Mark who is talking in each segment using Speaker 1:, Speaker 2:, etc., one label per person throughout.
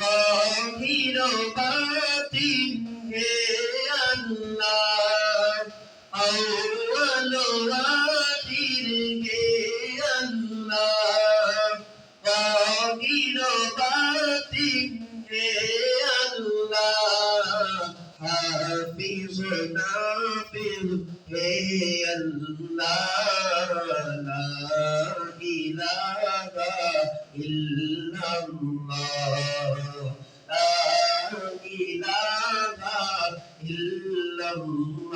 Speaker 1: গভীর বাতিন হে আল্লাহ আউয়াল আখির হে আল্লাহ গভীর বাতিন হে আল্লাহ হাফিজ নাফিজ হে আল্লাহ লা ইলাহা ইল্লাল্লাহ লা ইলাহা ইল্লাল্লাহ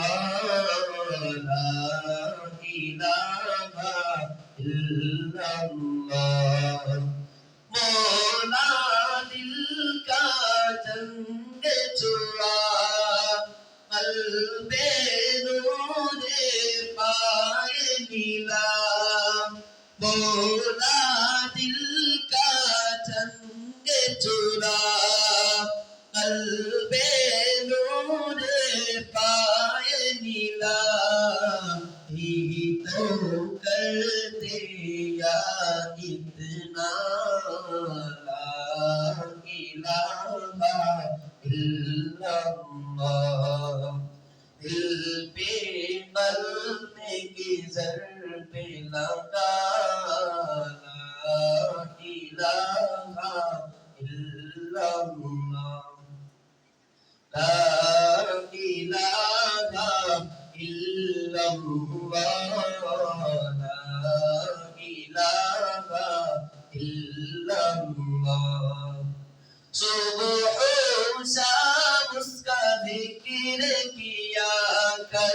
Speaker 1: লা ইলাহা ইল্লাল্লাহ মোলা দিল কা জঙ্গ চুরা কলবে पाए नीला मौला दिल का जंग चुरा कल्बे नूरे पाए नीला ही तो कर दिया इतना ला इलाहा इल्लल्लाह दिल पे मरने की जर पे लगा ला इलाहा इल्लल्लाह ला इलाहा इल्लल्लाह सुबह सा उसका जिक्र किया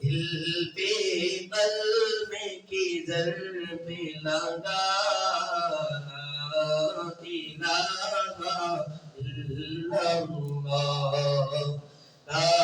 Speaker 1: دل پہ بل میں کی در پہ لگا لا الہ الا اللہ